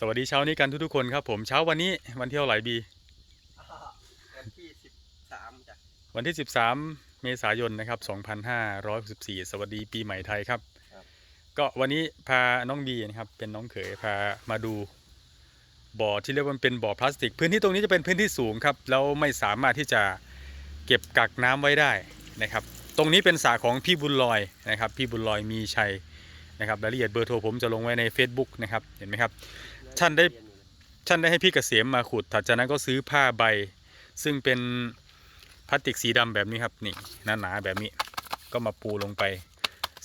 สวัสดีเช้านี้กันทุกๆคนครับผมเช้าวันนี้วันที่เท่าไหร่บี วันที่สิบสามจ้ะวันที่ 13 เมษายนนะครับ2564 สวัสดีปีใหม่ไทยครับก็วันนี้พาน้องบีนะครับเป็นน้องเขยพามาดูบ่อที่เรียกว่ามันเป็นบ่อพลาสติก พื้นที่ตรงนี้จะเป็นพื้นที่สูงครับแล้วไม่สามารถที่จะเก็บกักน้ำไว้ได้นะครับ ตรงนี้เป็นสระของพี่บุญลอยนะครับ พี่บุญลอยมีชัยนะครับรายละเอียดเบอร์โทรผมจะลงไว้ใน Facebook นะครับเห็นไหมครับ ท่านได้ ท่านได้ให้พี่เกษมมาขุดถัดจากนั้นก็ซื้อผ้าใบ ซึ่งเป็นพลาสติกสีดำแบบนี้ครับนี่หนาๆแบบนี้ก็มาปูลงไป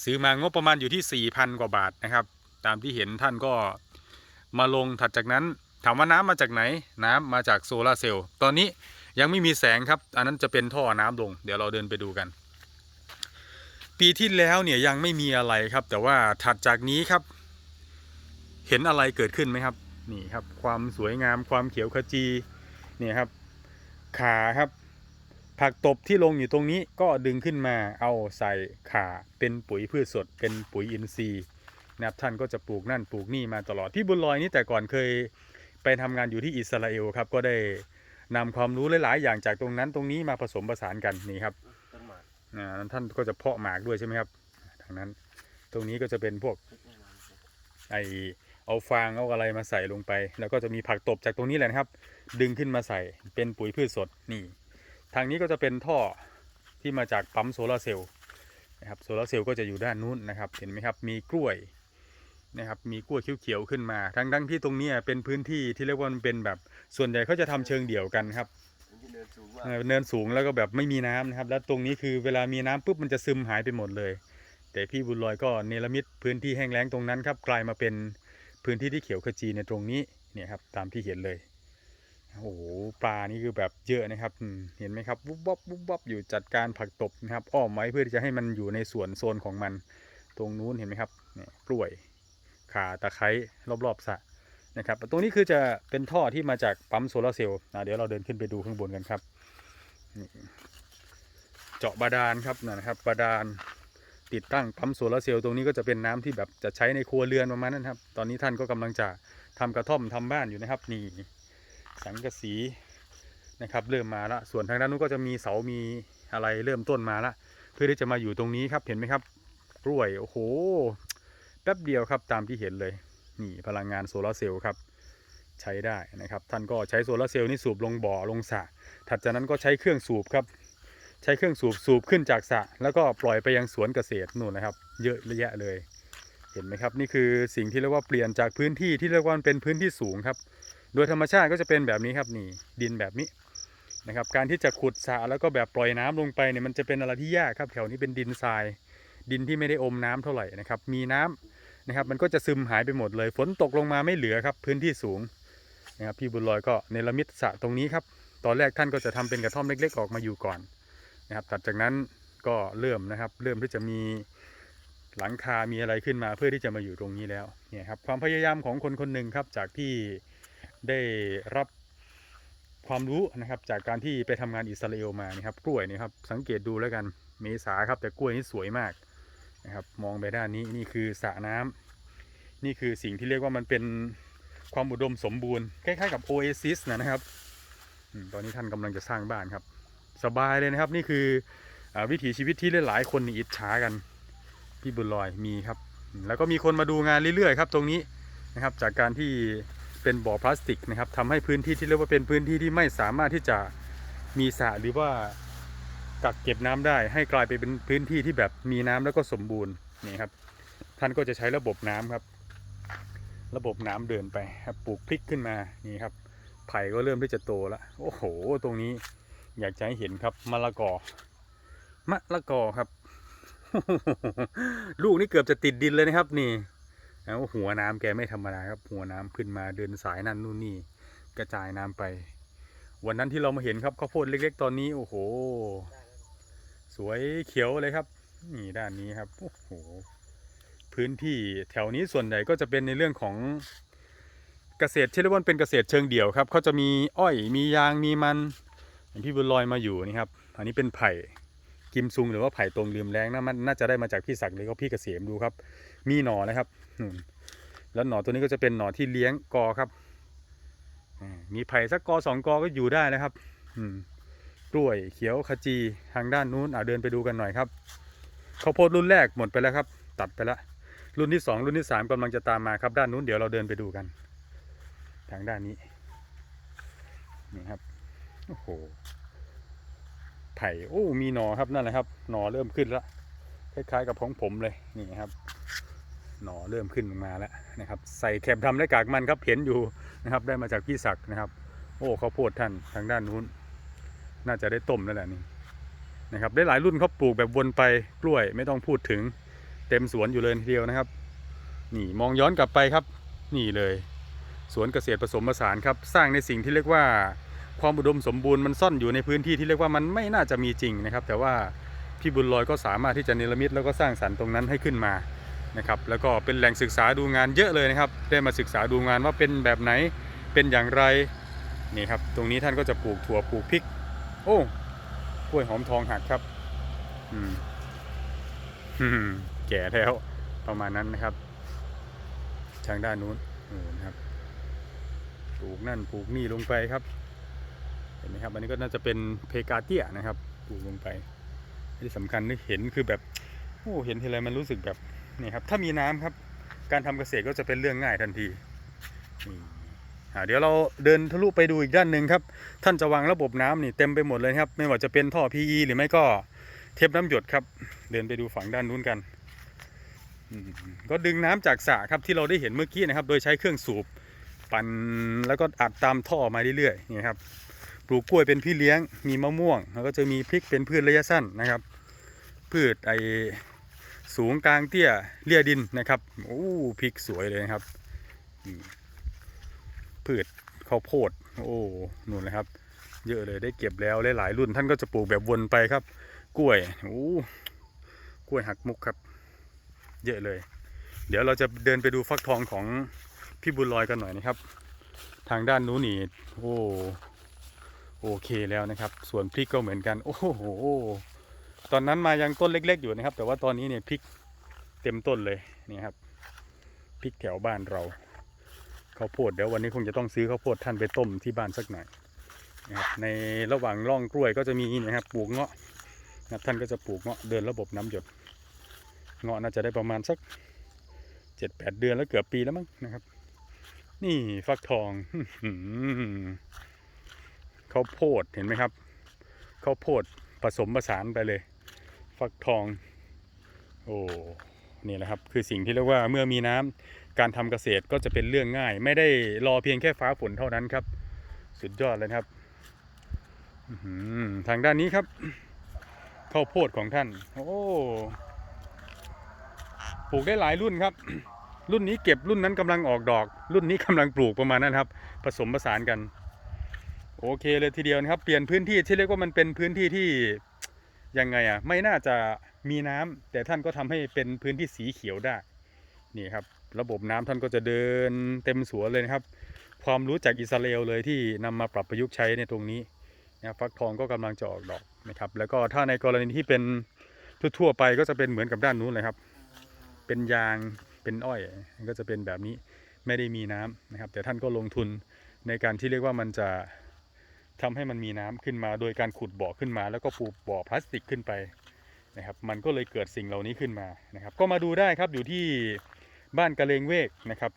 ซื้อมางบประมาณอยู่ที่4,000กว่าบาทนะครับ ตามที่เห็นท่านก็มาลงถัดจากนั้นถามว่าน้ำมาจากไหน น้ำมาจากโซลาเซลล์ตอนนี้ยังไม่มีแสงครับ อันนั้นจะเป็นท่อน้ำลง เดี๋ยวเราเดินไปดูกัน ปีที่แล้วเนี่ยยังไม่มีอะไรครับ แต่ว่าถัดจากนี้ครับ เห็นอะไรเกิดขึ้นไหมครับ นี่ครับความสวยงามความเขียวขจีนี่ครับ ขาครับ ผักตบที่ลงอยู่ตรงนี้ก็ดึงขึ้นมาเอาใส่ขาเป็นปุ๋ยพืชสด เป็นปุ๋ยอินทรีย์นะครับท่านก็จะปลูกนั่นปลูกนี่มาตลอดพี่บุญลอยนี่แต่ก่อนเคยไปทำงานอยู่ที่อิสราเอลครับก็ได้นำความรู้หลาย ๆ อย่างจากตรงนั้นตรงนี้มาผสมผสานกันนี่ครับนหมากอ่าท่านก็จะเพาะหมากด้วยใช่ไหมครับทางนั้น ตรงนี้ก็จะเป็นพวกไอ เอาฟางเอาอะไรมาใส่ลงไป แล้วก็จะมีผักตบจากตรงนี้แหละนะครับ ดึงขึ้นมาใส่เป็นปุ๋ยพืชสดนี่ ทางนี้ก็จะเป็นท่อที่มาจากปั๊มโซลาร์เซลล์นะครับโซลาร์เซลล์ก็จะอยู่ด้านนู้นนะครับ เห็นไหมครับมีกล้วยนะครับมีกล้วยเขียวๆขึ้นมา ทั้งทั้งที่ตรงเนี้ยเป็นพื้นที่ที่เรียกว่ามันเป็นแบบส่วนใหญ่เขาจะทำเชิงเดี่ยวกันครับมันที่เนินสูงมากเอ่อเนินสูงแล้วก็แบบไม่มีน้ำนะครับ แล้วตรงนี้คือเวลามีน้ำปุ๊บมันจะซึมหายไปหมดเลย แต่พี่บุญลอยก็เนรมิตพื้นที่แห้งแล้งตรงนั้นครับกลายมาเป็น พื้นที่ที่เขียวขจีในตรงนี้เนี่ยครับตามที่เห็นเลยโอ้โหปลานี่คือแบบเยอะนะครับเห็นไหมครับวุบวับวุบวับอยู่จัดการผักตบนะครับอ้อมไว้เพื่อที่จะให้มันอยู่ในส่วนโซนของมัน ตรงนู้นเห็นไหมครับเนี่ยกล้วยข่าตะไคร้รอบๆสระนะครับตรงนี้คือจะเป็นท่อที่มาจากปั๊มโซลาร์เซลล์อะเดี๋ยวเราเดินขึ้นไปดูข้างบนกันครับเจาะบาดาลครับนะครับบาดาล ติดตั้งปั๊มโซลาร์เซลล์ตรงนี้ก็จะเป็นน้ำที่แบบจะใช้ในครัวเรือนประมาณนั้นครับ ตอนนี้ท่านก็กำลังจะทำกระท่อมทำบ้านอยู่นะครับ นี่สังกะสีนะครับเริ่มมาละส่วนทางด้านนู้นก็จะมีเสามีอะไรเริ่มต้นมาละเพื่อที่จะมาอยู่ตรงนี้ครับเห็นไหมครับกล้วยโอ้โหแป๊บเดียวครับตามที่เห็นเลยนี่พลังงานโซลาร์เซลล์ครับใช้ได้นะครับ ท่านก็ใช้โซลาร์เซลล์นี่สูบลงบ่อลงสระถัดจากนั้นก็ใช้เครื่องสูบครับ ใช้เครื่องสูบสูบขึ้นจากสระแล้วก็ปล่อยไปยังสวนเกษตรนู่นนะครับ เยอะแยะเลย เห็นไหมครับ นี่คือสิ่งที่เรียกว่าเปลี่ยนจากพื้นที่ที่เรียกว่าเป็นพื้นที่สูงครับ โดยธรรมชาติก็จะเป็นแบบนี้ครับนี่ดินแบบนี้นะครับ การที่จะขุดสระแล้วก็แบบปล่อยน้ำลงไปเนี่ยมันจะเป็นอะไรที่ยากครับ แถวนี้เป็นดินทราย ดินที่ไม่ได้อมน้ำเท่าไหร่นะครับ มีน้ำนะครับ มันก็จะซึมหายไปหมดเลย ฝนตกลงมาไม่เหลือครับ พื้นที่สูงนะครับพี่บุญลอยก็เนรมิตสระตรงนี้ครับตอนแรกท่านก็จะทำเป็นกระท่อมเล็ก ๆ ออกมาอยู่ก่อน นะครับถัดจากนั้นก็เริ่มนะครับ เริ่มที่จะมีหลังคา มีอะไรขึ้นมาเพื่อที่จะมาอยู่ตรงนี้แล้วเนี่ยครับความพยายามของคนคนหนึ่งครับจากที่ได้รับความรู้นะครับจากการที่ไปทำงานอิสราเอลมานี่ครับกล้วยนี่ครับสังเกตดูแล้วกันเมษาครับแต่กล้วยนี่สวยมากนะครับมองไปด้านนี้นี่คือสระน้ำนี่คือสิ่งที่เรียกว่ามันเป็นความอุดมสมบูรณ์คล้ายๆกับโอเอซิสนะครับตอนนี้ท่านกำลังจะสร้างบ้านครับ สบายเลยนะครับ นี่คืออวิถีชีวิตที่หลายๆคนอิจฉากัน พี่บุญลอยมีครับ แล้วก็มีคนมาดูงานเรื่อยๆครับ ตรงนี้นะครับจากการที่เป็นบ่อพลาสติกนะครับทำให้พื้นที่ที่เรียกว่าเป็นพื้นที่ที่ไม่สามารถที่จะมีสระหรือว่ากักเก็บน้ำได้ ให้กลายไปเป็นพื้นที่ที่แบบมีน้ำแล้วก็สมบูรณ์นี่ครับ ท่านก็จะใช้ระบบน้ำครับ ระบบน้ำเดินไปครับปลูกพริกขึ้นมานี่ครับไผ่ก็เริ่มที่จะโตแล้วโอ้โห ตรงนี้ อยากจะให้เห็นครับมะละกอมะละกอครับ ลูกนี่เกือบจะติดดินเลยนะครับ นี่แล้วหัวน้ำแกไม่ธรรมดาครับ หัวน้ำขึ้นมาเดินสายนั่นนู่นนี่ กระจายน้ำไป วันนั้นที่เรามาเห็นครับข้าวโพดเล็ก ๆ ตอนนี้โอ้โห สวยเขียวเลยครับ นี่ด้านนี้ครับโอ้โหพื้นที่แถวนี้ส่วนใหญ่ก็จะเป็นในเรื่องของเกษตรเรียกว่าเป็นเกษตรเชิงเดี่ยวครับเขาจะมีอ้อยมียางมีมัน อย่างพี่บุญลอยมาอยู่นี่ครับ อันนี้เป็นไผ่กิมซุงหรือว่าไผ่ตรงลืมแรงนะมันน่าจะได้มาจากพี่ศักดิ์เลยก็พี่เกษมดูครับ มีหนอนะครับแล้วหนอตัวนี้ก็จะเป็นหนอที่เลี้ยงกอครับมีไผ่สักกอสองกอก็อยู่ได้นะครับกล้วยเขียวขจีทางด้านนู้นอ่าเดินไปดูกันหน่อยครับข้าวโพดรุ่นแรกหมดไปแล้วครับ ตัดไปแล้วรุ่นที่สองรุ่นที่สามกำลังจะตามมาครับด้านนู้นเดี๋ยวเราเดินไปดูกัน ทางด้านนี้นี่ครับโอ้โห ไผ่โอ้มีหนอครับนั่นแหละครับหนอเริ่มขึ้นแล้วคล้ายๆกับของผมเลยนี่ครับ หนอเริ่มขึ้นมาแล้วนะครับ ใส่แคบดำและกากมันครับเห็นอยู่นะครับได้มาจากพี่ศักดิ์นะครับ โอ้เขาโพดท่านทางด้านนู้น น่าจะได้ต้มนั่นแหละนี่นะครับได้หลายรุ่นเขาปลูกแบบวนไปกล้วยไม่ต้องพูดถึงเต็มสวนอยู่เลยทีเดียวนะครับ นี่มองย้อนกลับไปครับ นี่เลย สวนเกษตรผสมผสานครับ สร้างในสิ่งที่เรียกว่า ความอุดมสมบูรณ์มันซ่อนอยู่ในพื้นที่ที่เรียกว่ามันไม่น่าจะมีจริงนะครับ แต่ว่าพี่บุญลอยก็สามารถที่จะเนรมิตแล้วก็สร้างสรรค์ตรงนั้นให้ขึ้นมานะครับแล้วก็เป็นแหล่งศึกษาดูงานเยอะเลยนะครับ ได้มาศึกษาดูงานว่าเป็นแบบไหนเป็นอย่างไรนี่ครับ ตรงนี้ท่านก็จะปลูกถั่วปลูกพริก โอ้กล้วยหอมทองหักครับอืมแก่แล้วประมาณนั้นนะครับ ทางด้านนู้นนะครับปลูกนั่นปลูกนี่ลงไปครับ เห็นไหมครับอันนี้ก็น่าจะเป็นเพกาเตียนะครับปลูกลงไปที่สำคัญที่เห็นคือแบบโอ้เห็นทีไรมันรู้สึกแบบนี่ครับถ้ามีน้ำครับ การทำเกษตรก็จะเป็นเรื่องง่ายทันทีเดี๋ยวเราเดินทะลุไปดูอีกด้านหนึ่งครับ ท่านจะวางระบบน้ำนี่เต็มไปหมดเลยครับ ไม่ว่าจะเป็นท่อ PE หรือไม่ก็เทปน้ำหยดครับ เดินไปดูฝั่งด้านนู้นกันก็ดึงน้ำจากสระครับที่เราได้เห็นเมื่อกี้นะครับ โดยใช้เครื่องสูบปั่นแล้วก็อัดตามท่อมาเรื่อยๆนี่ครับ ลูกกล้วยเป็นพี่เลี้ยง มีมะม่วง แล้วก็จะมีพริกเป็นพืชระยะสั้นนะครับ พืชไอสูงกลางเตี้ยเลี่ยดินนะครับ โอ้ พริกสวยเลยนะครับ พืชข้าวโพด โอ้นู่นเลยครับ เยอะเลยได้เก็บแล้วหลายรุ่น ท่านก็จะปลูกแบบวนไปครับ กล้วย โอ้ กล้วยหักมุกครับ เยอะเลย เดี๋ยวเราจะเดินไปดูฟักทองของพี่บุญลอยกันหน่อยนะครับ ทางด้านนู้นนี่ โอ้ โอเคแล้วนะครับ ส่วนพริกก็เหมือนกัน โอ้โห ตอนนั้นมายังต้นเล็ก ๆ อยู่นะครับ แต่ว่าตอนนี้เนี่ยพริกเต็มต้นเลยนี่ครับพริกแถวบ้านเราข้าวโพดเดี๋ยววันนี้คงจะต้องซื้อข้าวโพดท่านไปต้มที่บ้านสักหน่อยนะครับในระหว่างร่องกล้วยก็จะมีนะครับปลูกเงาะนะท่านก็จะปลูกเงาะเดินระบบน้ำหยดเงาะน่าจะได้ประมาณสักเจ็ดแปดเดือนแล้วเกือบปีแล้วมั้งนะครับ นี่ฟักทองอื ข้าวโพดเห็นไหมครับข้าวโพดผสมผสานไปเลย ฟักทอง โอ้นี่แหละครับ คือสิ่งที่เรียกว่าเมื่อมีน้ำการทำเกษตรก็จะเป็นเรื่องง่าย ไม่ได้รอเพียงแค่ฟ้าฝนเท่านั้นครับ สุดยอดเลยครับทางด้านนี้ครับข้าวโพดของท่าน โอ้ปลูกได้หลายรุ่นครับ รุ่นนี้เก็บรุ่นนั้นกำลังออกดอก รุ่นนี้กำลังปลูกประมาณนั้นครับ ผสมผสานกัน โอเคเลยทีเดียวนะครับ เปลี่ยนพื้นที่ที่เรียกว่ามันเป็นพื้นที่ที่ยังไงอะไม่น่าจะมีน้ำแต่ท่านก็ทำให้เป็นพื้นที่สีเขียวได้นี่ครับ ระบบน้ำท่านก็จะเดินเต็มสวนเลยนะครับ ความรู้จากอิสราเอลเลยที่นำมาปรับประยุกต์ใช้ในตรงนี้นะครับฟักทองก็กำลังจะออกดอกนะครับ แล้วก็ถ้าในกรณีที่เป็นทั่วๆไปก็จะเป็นเหมือนกับด้านนู้นเลยครับ เป็นยางเป็นอ้อยก็จะเป็นแบบนี้ไม่ได้มีน้ำนะครับ แต่ท่านก็ลงทุนในการที่เรียกว่ามันจะ ทำให้มันมีน้ำขึ้นมา โดยการขุดบ่อขึ้นมา แล้วก็ปูบ่อพลาสติกขึ้นไปนะครับ มันก็เลยเกิดสิ่งเหล่านี้ขึ้นมานะครับ ก็มาดูได้ครับอยู่ที่บ้านกะเลงเวกนะครับ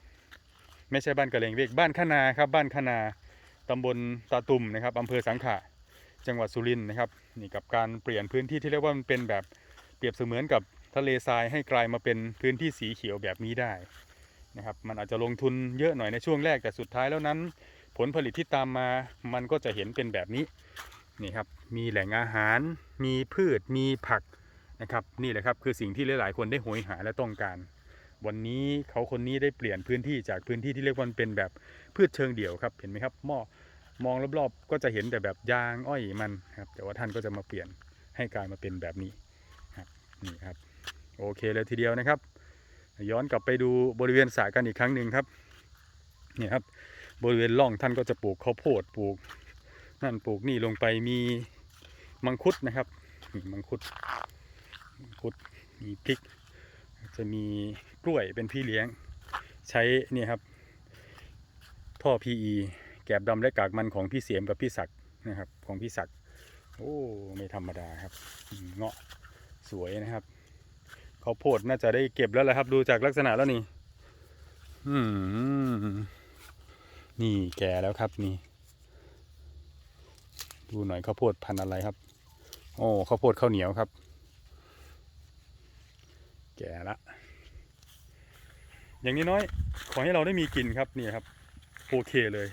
ไม่ใช่บ้านกะเลงเวกบ้านขนาครับบ้านขนาตำบลตาตุ่มนะครับอำเภอสังขะจังหวัดสุรินทร์นะครับนี่กับการเปลี่ยนพื้นที่ที่เรียกว่ามันเป็นแบบเปรียบเสมือนกับทะเลทรายให้กลายมาเป็นพื้นที่สีเขียวแบบนี้ได้นะครับ มันอาจจะลงทุนเยอะหน่อยในช่วงแรกแต่สุดท้ายแล้วนั้น ผลผลิตที่ตามมามันก็จะเห็นเป็นแบบนี้นี่ครับมีแหล่งอาหาร มีพืชมีผักนะครับนี่แหละครับคือสิ่งที่หลายๆ คนได้โหยหาและต้องการ วันนี้เขาคนนี้ได้เปลี่ยนพื้นที่จากพื้นที่ที่เรียกว่าเป็นแบบพืชเชิงเดี่ยวครับเห็นไหมครับหม้อมองรอบๆ ก็จะเห็นแต่แบบยางอ้อยมันครับแต่ว่าท่านก็จะมาเปลี่ยนให้กลายมาเป็นแบบนี้ครับนี่ครับโอเคเลยทีเดียวนะครับ ย้อนกลับไปดูบริเวณสระกันอีกครั้งหนึ่งครับนี่ครับ บริเวณร่องท่านก็จะปลูกข้าวโพดปลูกนั่นปลูกนี่ลงไปมีมังคุดนะครับมีมังคุดมังคุดมีพริก จะมีกล้วยเป็นพี่เลี้ยง ใช้เนี่ยครับ ท่อ PE แกบดำและกากมันของพี่เสียมกับพี่ศักด์นะครับ ของพี่ศักด์โอ้ไม่ธรรมดาครับเงาะสวยนะครับข้าวโพดน่าจะได้เก็บแล้วแหละครับ ดูจากลักษณะแล้วนี่ อืม นี่แก่แล้วครับนี่ ดูหน่อยข้าวโพดพันธุ์อะไรครับ โอ้ข้าวโพดข้าวเหนียวครับ แก่ละ อย่างนี้น้อยขอให้เราได้มีกินครับนี่ครับโอเคเลย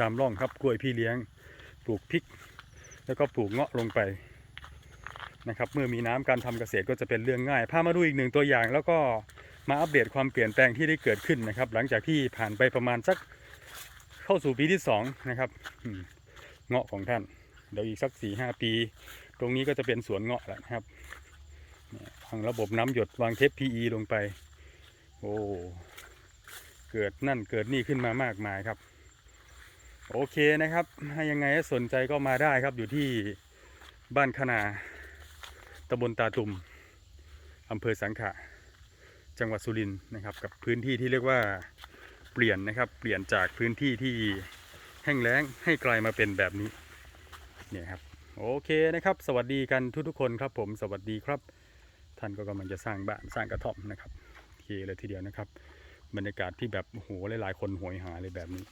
ตามร่องครับกล้วยพี่เลี้ยง ปลูกพริก แล้วก็ปลูกเงาะลงไปนะครับ เมื่อมีน้ำการทำเกษตรก็จะเป็นเรื่องง่ายพามาดูอีกหนึ่งตัวอย่างแล้วก็ มาอัปเดตความเปลี่ยนแปลงที่ได้เกิดขึ้นนะครับ หลังจากที่ผ่านไปประมาณสักเข้าสู่ปีที่สองนะครับเงาะของท่าน เดี๋ยวอีกสักสี่ห้าปี ตรงนี้ก็จะเป็นสวนเงาะแล้วครับวางระบบน้ำหยดวางเทป PE ลงไป โอ้เกิดนั่นเกิดนี่ขึ้นมามากมายครับ โอเคนะครับถ้ายังไงสนใจก็มาได้ครับอยู่ที่บ้านขนาตำบลตาตุมอำเภอสังขะ จังหวัดสุรินทร์นะครับ กับพื้นที่ที่เรียกว่าเปลี่ยนนะครับ เปลี่ยนจากพื้นที่ที่แห้งแล้งให้กลายมาเป็นแบบนี้เนี่ยครับโอเคนะครับ สวัสดีกันทุกๆคนครับผมสวัสดีครับ ท่านก็กำลังจะสร้างบ้านสร้างกระท่อมนะครับโอเคเลยทีเดียวนะครับ บรรยากาศที่แบบโอ้โหหลายๆคนโหยหาเลยแบบนี้